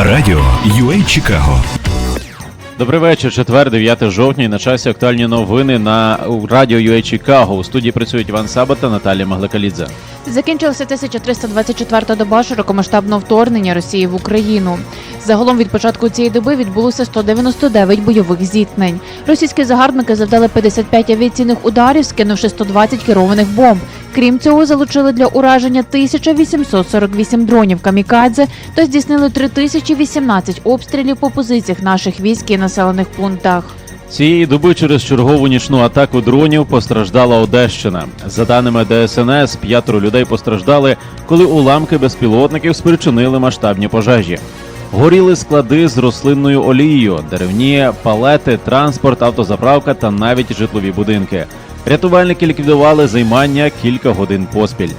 Радіо UA Чикаго. Добрий вечір, четвер, 9 жовтня. і На часі актуальні новини на радіо UA Чикаго. У студії працюють Іван Сабат та Наталія Маглакалідзе. Закінчилася 1324-та доба широкомасштабного вторгнення Росії в Україну. Загалом від початку цієї доби відбулося 199 бойових зіткнень. Російські загарбники завдали 55 авіаційних ударів, скинувши 120 керованих бомб. Крім цього, залучили для ураження 1848 дронів камікадзе та здійснили 3018 обстрілів по позиціях наших військ і населених пунктах. Цієї доби через чергову нічну атаку дронів постраждала Одещина. За даними ДСНС, п'ятеро людей постраждали, коли уламки безпілотників спричинили масштабні пожежі. Горіли склади з рослинною олією, деревні, палети, транспорт, автозаправка та навіть житлові будинки. Рятувальники ліквідували займання кілька годин поспіль.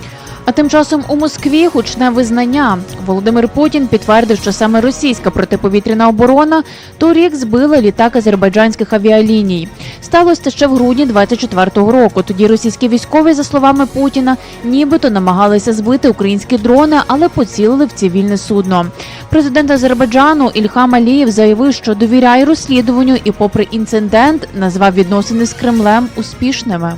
А тим часом у Москві гучне визнання. Володимир Путін підтвердив, що саме російська протиповітряна оборона торік збила літак азербайджанських авіаліній. Сталося ще в грудні 24-го року. Тоді російські військові, за словами Путіна, нібито намагалися збити українські дрони, але поцілили в цивільне судно. Президент Азербайджану Ільхам Алієв заявив, що довіряє розслідуванню і, попри інцидент, назвав відносини з Кремлем успішними.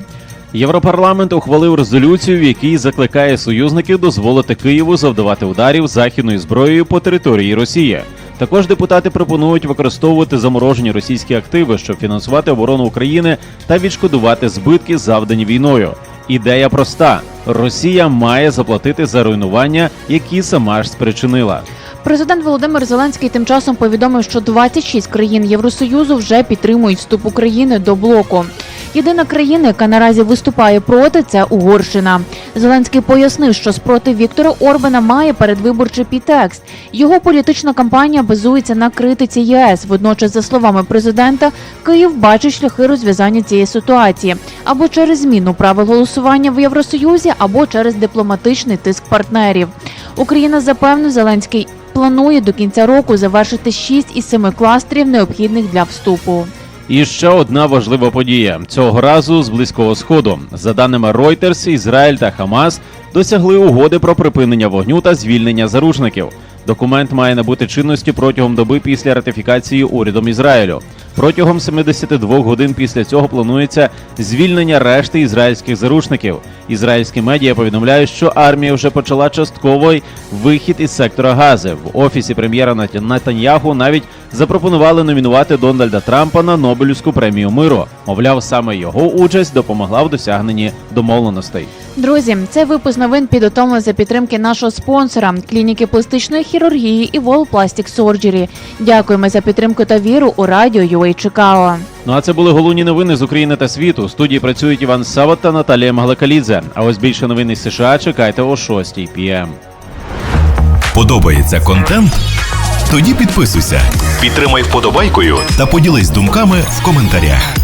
Європарламент ухвалив резолюцію, в якій закликає союзників дозволити Києву завдавати ударів західною зброєю по території Росії. Також депутати пропонують використовувати заморожені російські активи, щоб фінансувати оборону України та відшкодувати збитки, завдані війною. Ідея проста: Росія має заплатити за руйнування, які сама ж спричинила. Президент Володимир Зеленський тим часом повідомив, що 26 країн Євросоюзу вже підтримують вступ України до блоку. Єдина країна, яка наразі виступає проти, це Угорщина. Зеленський пояснив, що спротив Віктора Орбана має передвиборчий підтекст. Його політична кампанія базується на критиці ЄС. Водночас, за словами президента, Київ бачить шляхи розв'язання цієї ситуації або через зміну правил голосування в Євросоюзі, або через дипломатичний тиск партнерів. Україна запевнив Зеленський планує до кінця року завершити 6 із 7 кластерів, необхідних для вступу. І ще одна важлива подія цього разу з близького сходу. За даними Reuters, Ізраїль та Хамас досягли угоди про припинення вогню та звільнення заручників. Документ має набути чинності протягом доби після ратифікації урядом Ізраїлю. Протягом 72 годин після цього планується звільнення решти ізраїльських заручників. Ізраїльські медіа повідомляють, що армія вже почала частковий вихід із сектора Гази. В офісі прем'єра Нат- Натаньяху навіть запропонували номінувати Дональда Трампа на Нобелівську премію миру. Мовляв, саме його участь допомогла в досягненні домовленостей. Друзі, цей випуск новин підготовлений за підтримки нашого спонсора клініки пластичної хірургії і Wall Plastic Surgery. Дякуємо за підтримку та віру у радіо UA Чикаго. Ну а це були головні новини з України та світу. У студії працюють Іван Сават та Наталія Маглакалідзе. А ось більше новин із США чекайте о 6 пм. Подобається контент? Тоді підписуйся, підтримай вподобайкою та поділись думками в коментарях.